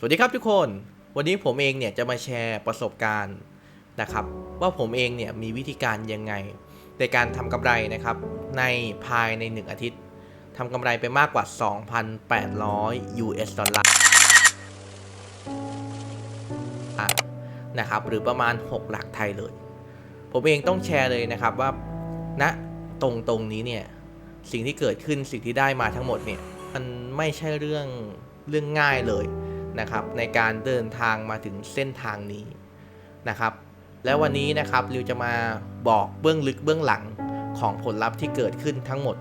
สวัสดีครับทุกคน วันนี้ผมเองเนี่ยจะมาแชร์ประสบการณ์นะครับ ว่าผมเองเนี่ยมีวิธีการยังไง ในการทำกำไรนะครับ ในภายใน 1 อาทิตย์ทำกำไรไปมากกว่า 2,800 US ดอลลาร์นะครับหรือประมาณ 6 หลักไทยเลย ผมเองต้องแชร์เลยนะครับว่าณตรงตรงนี้เนี่ยสิ่งที่เกิดขึ้นสิ่งที่ได้มาทั้งหมดเนี่ยมันไม่ใช่เรื่องเรื่องง่ายเลย นะครับในการเดินทางมาถึงเส้นทางนี้นะครับ แล้ววันนี้นะครับริวจะมาบอกเบื้องลึกเบื้องหลังของผลลัพธ์ที่เกิดขึ้นทั้งหมด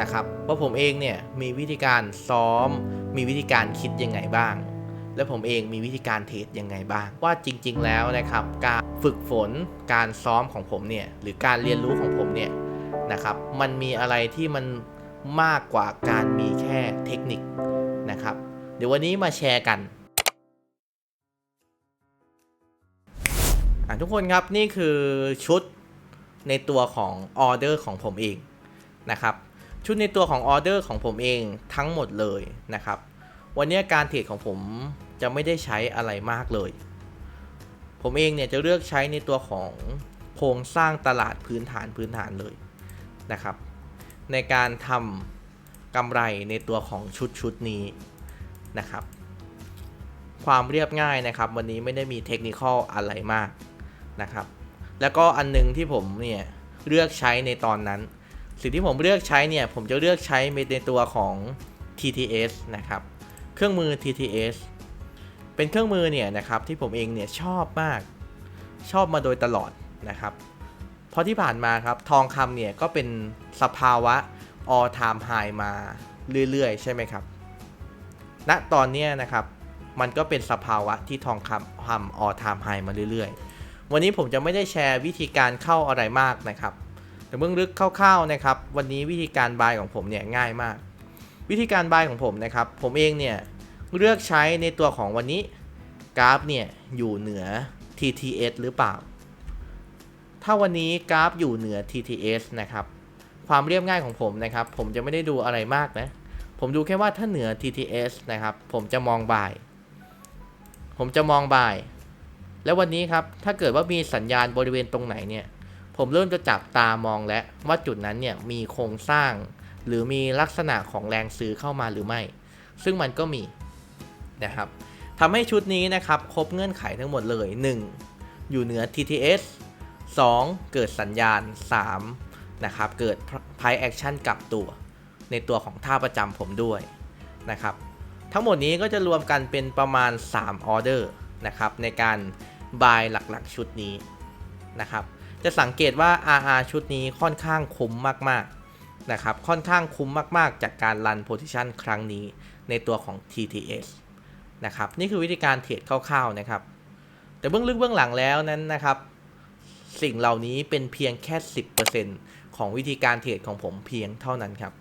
นะครับว่าผมเองเนี่ยมีวิธีการซ้อม มีวิธีการคิดยังไงบ้าง และผมเองมีวิธีการเทรดยังไงบ้าง ว่าจริง ๆ แล้วนะครับ การฝึกฝนการซ้อมของผมเนี่ยหรือการเรียนรู้ของผมเนี่ยนะครับ มันมีอะไรที่มันมากกว่าการมีแค่เทคนิค เดี๋ยววันนี้มาแชร์กันทุกคนครับนี่คือชุดในตัวของออเดอร์ของผมเองนะครับ ชุดในตัวของออเดอร์ของผมเองทั้งหมดเลยนะครับ วันนี้การเทรดของผมจะไม่ได้ใช้อะไรมากเลย ผมเองเนี่ยจะเลือกใช้ในตัวของโครงสร้างตลาดพื้นฐานพื้นฐานเลยนะครับ ในการทำกำไรในตัวของชุดชุดนี้ นะครับ ความเรียบง่ายนะครับ วันนี้ไม่ได้มีเทคนิคอลอะไรมากนะครับ แล้วก็อันหนึงที่ผมเนี่ยเลือกใช้ในตอนนั้น สิ่งที่ผมเลือกใช้เนี่ย ผมจะเลือกใช้ในตัวของ TTS นะครับ เครื่องมือ TTS เป็นเครื่องมือเนี่ยนะครับที่ผมเองเนี่ยชอบมาก ชอบมาโดยตลอดนะครับ เพราะที่ผ่านมาครับทองคำเนี่ยก็เป็นสภาวะ all time high มาเรื่อยๆ ใช่ไหมครับ ณตอนนี้นะครับ มันก็เป็นสภาวะที่ทองคำทำ all time high มาเรื่อยๆ วันนี้ผมจะไม่ได้แชร์วิธีการเข้าอะไรมากนะครับ แต่เบื้องลึกคร่าวๆนะครับ วันนี้วิธีการบายของผมเนี่ยง่ายมาก วิธีการบายของผมนะครับ ผมเองเนี่ยเลือกใช้ในตัวของวันนี้กราฟเนี่ยอยู่เหนือ TTS หรือเปล่า ถ้าวันนี้กราฟอยู่เหนือ TTS นะครับ ความเรียบง่ายของผมนะครับ ผมจะไม่ได้ดูอะไรมากนะ ผมดูแค่ว่าถ้าเหนือ TTS นะครับ ผมจะมองบ่าย ผมจะมองบ่าย แล้ววันนี้ครับ ถ้าเกิดว่ามีสัญญาณบริเวณตรงไหนเนี่ย ผมเริ่มจะจับตามองแล้วว่าจุดนั้นเนี่ยมีโครงสร้าง หรือมีลักษณะของแรงซื้อเข้ามาหรือไม่ ซึ่งมันก็มีนะครับทำให้ชุดนี้นะครับครบเงื่อนไขทั้งหมดเลย 1. อยู่เหนือ TTS 2. เกิดสัญญาณ 3. นะครับ เกิด price action กลับตัว ในตัวของท่าประจำผมด้วยนะครับ ทั้งหมดนี้ก็จะรวมกันเป็นประมาณ 3 ออเดอร์นะครับในการ buy หลักๆชุดนี้นะครับ จะสังเกตว่า RR ชุดนี้ค่อนข้างคุ้มมากๆนะครับ ค่อนข้างคุ้มมากๆ จากการรัน position ครั้งนี้ในตัวของ TTS นะครับ นี่คือวิธีการเทรดคร่าวๆนะครับ แต่เบื้องลึกเบื้องหลังแล้วนั้นนะครับ สิ่งเหล่านี้เป็นเพียงแค่ 10%ของวิธีการเทรดของผมเพียงเท่านั้นครับ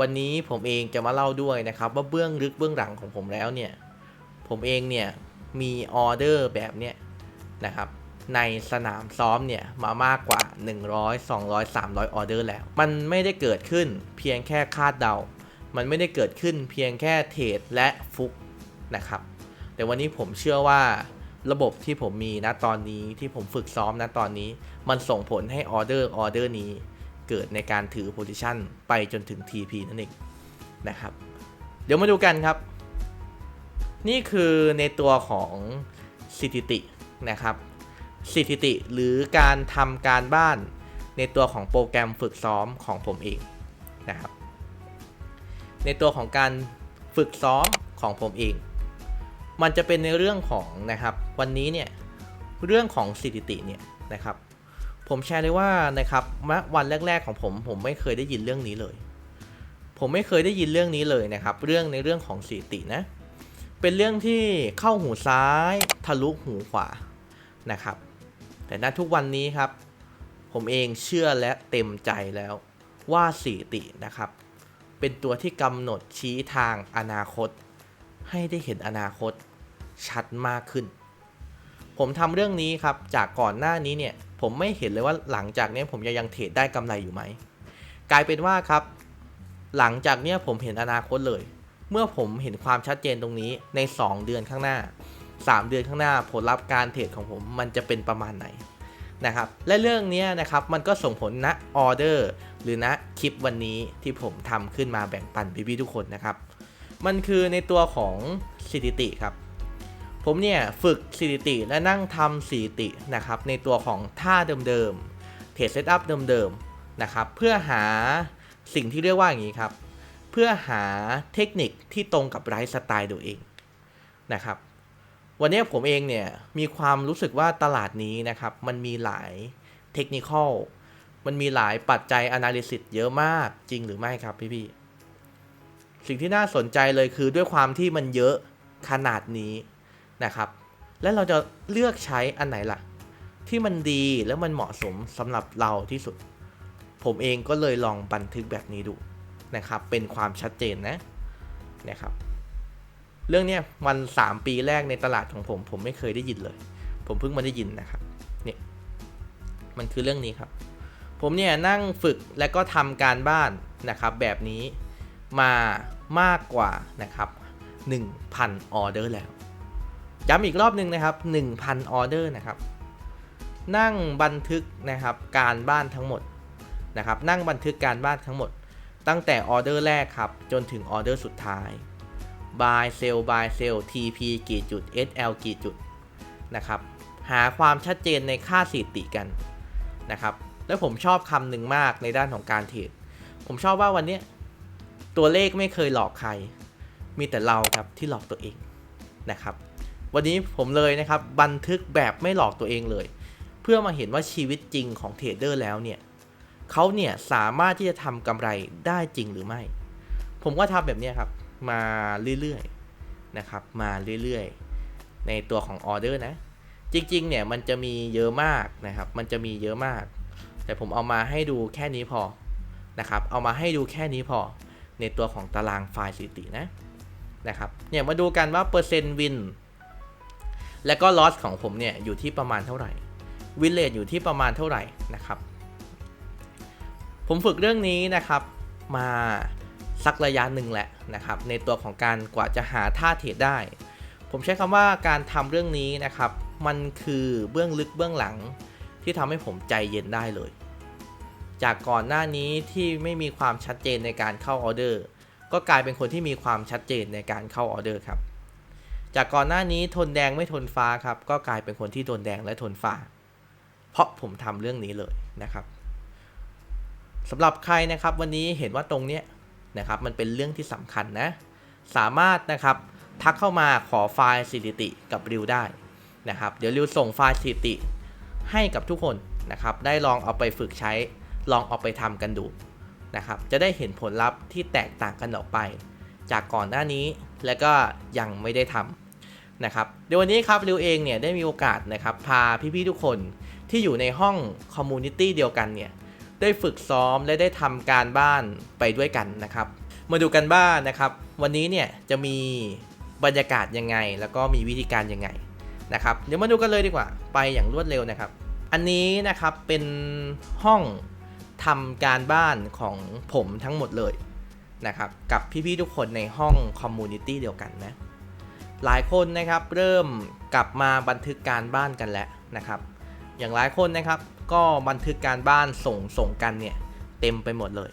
วันนี้ผมเองจะมาเล่าด้วยนะครับว่าเบื้องลึกเบื้องหลังของผมแล้วเนี่ย ผมเองเนี่ยมีออเดอร์แบบเนี้ยนะครับในสนามซ้อมเนี่ยมามากกว่า 100 200 300 ออเดอร์แล้ว มันไม่ได้เกิดขึ้นเพียงแค่คาดเดา มันไม่ได้เกิดขึ้นเพียงแค่เทรดและฟุกนะครับ แต่วันนี้ผมเชื่อว่าระบบที่ผมมีณตอนนี้ที่ผมฝึกซ้อมณตอนนี้ มันส่งผลให้ออเดอร์ออเดอร์นี้ เกิดในการถือโพซิชันไปจนถึง TP นั่นเองนะครับ เดี๋ยวมาดูกันครับ นี่คือในตัวของสถิตินะครับสถิติหรือการทำการบ้านในตัวของโปรแกรมฝึกซ้อมของผมเองนะครับ ในตัวของการฝึกซ้อมของผมเอง มันจะเป็นในเรื่องของนะครับ วันนี้เนี่ยเรื่องของสถิติเนี่ยนะครับ ผมแชร์เลยว่านะครับวันแรก ๆของผมผมไม่เคยได้ยินเรื่องนี้เลย ผมไม่เคยได้ยินเรื่องนี้เลยนะครับ เรื่องในเรื่องของสถิตินะ เป็นเรื่องที่เข้าหูซ้ายทะลุหูขวานะครับ แต่ณทุกวันนี้ครับ ผมเองเชื่อและเต็มใจแล้วว่าสถิตินะครับ เป็นตัวที่กำหนดชี้ทางอนาคต ให้ได้เห็นอนาคตชัดมากขึ้น ผมทำเรื่องนี้ครับจากก่อนหน้านี้เนี่ย ผมไม่เห็นเลยว่าหลังจากนี้ผมจะยังเทรดได้กำไรอยู่ไหม กลายเป็นว่าครับ หลังจากนี้ผมเห็นอนาคตเลย เมื่อผมเห็นความชัดเจนตรงนี้ใน 2 เดือนข้างหน้า 3 เดือนข้างหน้าผลลัพธ์การเทรดของผมมันจะเป็นประมาณไหนนะครับ และเรื่องนี้นะครับมันก็ส่งผลณออเดอร์หรือณคลิปวันนี้ที่ผมทำขึ้นมาแบ่งปันพี่ๆทุกคนนะครับ มันคือในตัวของสถิติครับ ผมเนี่ยฝึกสถิติและนั่งทำสถิตินะครับในตัวของท่าเดิมๆเทรดเซตอัพเดิมๆนะครับเพื่อหาสิ่งที่เรียกว่าอย่างนี้ครับเพื่อหาเทคนิคที่ตรงกับไลฟ์สไตล์ตัวเองนะครับวันนี้ผมเองเนี่ยมีความรู้สึกว่าตลาดนี้นะครับมันมีหลายเทคนิคอลมันมีหลายปัจจัย Analysis เยอะมากจริงหรือไม่ครับพี่ๆสิ่งที่น่าสนใจเลยคือด้วยความที่มันเยอะขนาดนี้ นะครับ และเราจะเลือกใช้อันไหนล่ะ ที่มันดีแล้วมันเหมาะสมสำหรับเราที่สุด ผมเองก็เลยลองบันทึกแบบนี้ดูนะครับ เป็นความชัดเจนนะนะครับ เรื่องเนี้ยมัน 3 ปีแรกในตลาดของผม ผมไม่เคยได้ยินเลย ผมเพิ่งมาได้ยินนะครับเนี่ยมันคือเรื่องนี้ครับ ผมเนี่ยนั่งฝึกและก็ทำการบ้านนะครับแบบนี้มามากกว่านะครับ 1,000 ออเดอร์แล้ว ย้ำอีกรอบหนึ่งนะครับ 1,000 ออเดอร์นะครับ นั่งบันทึกนะครับการบ้านทั้งหมดนะครับ นั่งบันทึกการบ้านทั้งหมด ตั้งแต่ออเดอร์แรกครับ จนถึงออเดอร์สุดท้าย buy sell buy sell TP กี่จุด SL กี่จุดนะครับ หาความชัดเจนในค่าสถิติกันนะครับ แล้วผมชอบคำหนึ่งมากในด้านของการเทรด ผมชอบว่าวันนี้ตัวเลขไม่เคยหลอกใคร มีแต่เราครับที่หลอกตัวเองนะครับ วันนี้ผมเลยนะครับบันทึกแบบไม่หลอกตัวเองเลย เพื่อมาเห็นว่าชีวิตจริงของเทรดเดอร์แล้วเนี่ยเขาเนี่ยสามารถที่จะทำกำไรได้จริงหรือไม่ ผมก็ทำแบบนี้ครับมาเรื่อยๆนะครับมาเรื่อยๆ ในตัวของออเดอร์นะ จริงๆเนี่ยมันจะมีเยอะมากนะครับ มันจะมีเยอะมาก แต่ผมเอามาให้ดูแค่นี้พอนะครับ เอามาให้ดูแค่นี้พอ ในตัวของตารางไฟล์สถิตินะนะครับเนี่ยมาดูกันว่าเปอร์เซ็นต์วิน และก็ลอสของผมเนี่ยอยู่ที่ประมาณเท่าไหร่วินเลทอยู่ที่ประมาณเท่าไหร่นะครับ ผมฝึกเรื่องนี้นะครับมาสักระยะหนึ่งแหละนะครับ ในตัวของการกว่าจะหาท่าเทรดได้ ผมใช้คำว่าการทำเรื่องนี้นะครับ มันคือเบื้องลึกเบื้องหลังที่ทำให้ผมใจเย็นได้เลย จากก่อนหน้านี้ที่ไม่มีความชัดเจนในการเข้าออเดอร์ ก็กลายเป็นคนที่มีความชัดเจนในการเข้าออเดอร์ครับ จากก่อนหน้านี้ทนแดงไม่ทนฟ้าครับ ก็กลายเป็นคนที่ทนแดงและทนฟ้า เพราะผมทำเรื่องนี้เลยนะครับสำหรับใครนะครับวันนี้เห็นว่าตรงเนี้ยนะครับมันเป็นเรื่องที่สำคัญนะ สามารถนะครับทักเข้ามาขอไฟล์สถิติกับริวได้นะครับ เดี๋ยวริวส่งไฟล์สถิติให้กับทุกคนนะครับ ได้ลองเอาไปฝึกใช้ ลองเอาไปทำกันดูนะครับ จะได้เห็นผลลัพธ์ที่แตกต่างกันออกไป จากก่อนหน้านี้ และก็ยังไม่ได้ทำนะครับเดี๋ยววันนี้ครับริวเองเนี่ยได้มีโอกาสนะครับพาพี่ๆทุกคนที่อยู่ในห้องคอมมูนิตี้เดียวกันเนี่ยได้ฝึกซ้อมและได้ทำการบ้านไปด้วยกันนะครับ มาดูกันบ้านนะครับ วันนี้เนี่ยจะมีบรรยากาศยังไง แล้วก็มีวิธีการยังไงนะครับเดี๋ยวมาดูกันเลยดีกว่า ไปอย่างรวดเร็วนะครับ อันนี้นะครับเป็นห้องทำการบ้านของผมทั้งหมดเลย นะครับกับพี่ๆทุกคนในห้องคอมมูนิตี้เดียวกันนะหลายคนนะครับเริ่มกลับมาบันทึกการบ้านกันแล้วนะครับ อย่างหลายคนนะครับก็บันทึกการบ้านส่งส่งกันเนี่ยเต็มไปหมดเลย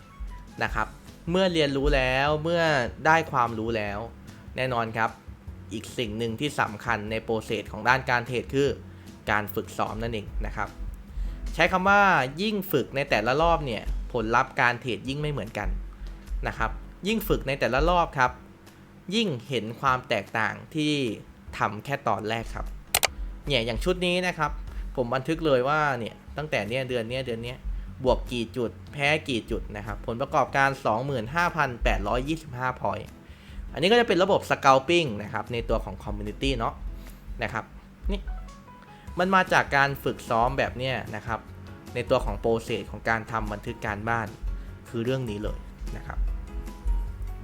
นะครับ เมื่อเรียนรู้แล้วเมื่อได้ความรู้แล้ว แน่นอนครับ อีกสิ่งหนึ่งที่สำคัญในโปรเซสของด้านการเทรดคือ การฝึกซ้อมนั่นเองนะครับ ใช้คำว่ายิ่งฝึกในแต่ละรอบเนี่ยผลลัพธ์การเทรดยิ่งไม่เหมือนกัน นะครับ ยิ่งฝึกในแต่ละรอบครับ ยิ่งเห็นความแตกต่างที่ทำแค่ตอนแรกครับ เนี่ยอย่างชุดนี้นะครับ ผมบันทึกเลยว่าเนี่ยตั้งแต่เนี้ยเดือนเนี้ยเดือนเนี้ยบวกกี่จุด แพ้กี่จุดนะครับ ผลประกอบการ 25,825 พอยต์อันนี้ก็จะเป็นระบบ scalping นะครับ ในตัวของ community เนาะนะครับนี่มันมาจากการฝึกซ้อมแบบเนี้ยนะครับ ในตัวของโปรเซสของการทำบันทึกการบ้านคือเรื่องนี้เลยนะครับ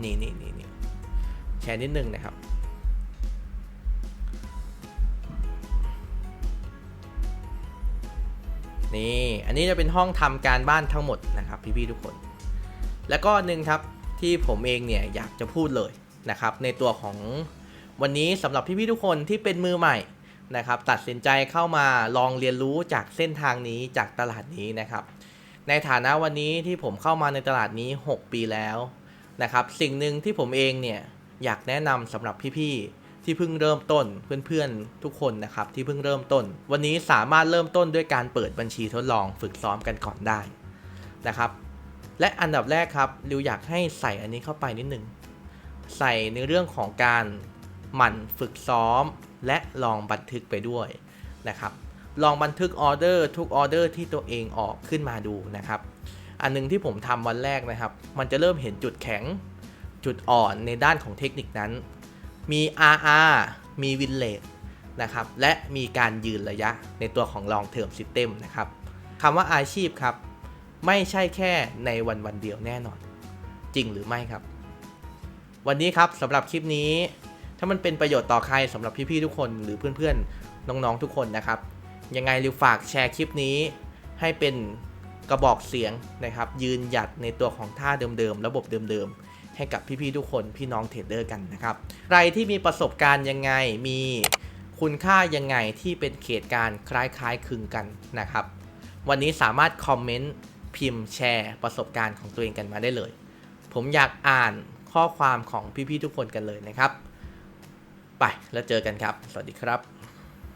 นี่นี่นี่นี่แชร์นิดนึงนะครับนี่ อันนี้จะเป็นห้องทำการบ้านทั้งหมดนะครับ พี่ๆทุกคน แล้วก็หนึ่งครับที่ผมเองเนี่ยอยากจะพูดเลยนะครับ ในตัวของวันนี้สำหรับพี่ๆทุกคนที่เป็นมือใหม่นะครับ ตัดสินใจเข้ามาลองเรียนรู้จากเส้นทางนี้จากตลาดนี้นะครับ ในฐานะวันนี้ที่ผมเข้ามาในตลาดนี้ 6 ปีแล้ว นะครับสิ่งหนึ่งที่ผมเองเนี่ยอยากแนะนำสำหรับพี่ๆที่เพิ่งเริ่มต้นเพื่อนๆทุกคนนะครับที่เพิ่งเริ่มต้น วันนี้สามารถเริ่มต้นด้วยการเปิดบัญชีทดลองฝึกซ้อมกันก่อนได้นะครับ และอันดับแรกครับริวอยากให้ใส่อันนี้เข้าไปนิดนึงใส่ในเรื่องของการหมั่นฝึกซ้อม และลองบันทึกไปด้วยนะครับ ลองบันทึกออเดอร์ทุกออเดอร์ที่ตัวเองออกขึ้นมาดูนะครับ อันหนึงที่ผมทำวันแรกนะครับ มันจะเริ่มเห็นจุดแข็ง จุดอ่อนในด้านของเทคนิคนั้น มี RR มี Win Rate นะครับ และมีการยืนระยะในตัวของ Long Term System นะครับคำว่าอาชีพครับ ไม่ใช่แค่ในวันวันเดียวแน่นอน จริงหรือไม่ครับ วันนี้ครับสำหรับคลิปนี้ ถ้ามันเป็นประโยชน์ต่อใครสำหรับพี่ๆทุกคนหรือเพื่อนๆน้องๆทุกคนนะครับ ยังไงริวฝากแชร์คลิปนี้ให้เป็น กระบอกเสียงนะครับ ยืนหยัดในตัวของท่าเดิมๆ ระบบเดิมๆ ให้กับพี่ๆทุกคนพี่น้องเทรดเดอร์กันนะครับใครที่มีประสบการณ์ยังไงมีคุณค่ายังไงที่เป็นเขตการณ์คล้ายๆคลึงกันนะครับ วันนี้สามารถคอมเมนต์พิมพ์แชร์ประสบการณ์ของตัวเองกันมาได้เลย ผมอยากอ่านข้อความของพี่ๆทุกคนกันเลยนะครับ ไปแล้วเจอกันครับ สวัสดีครับ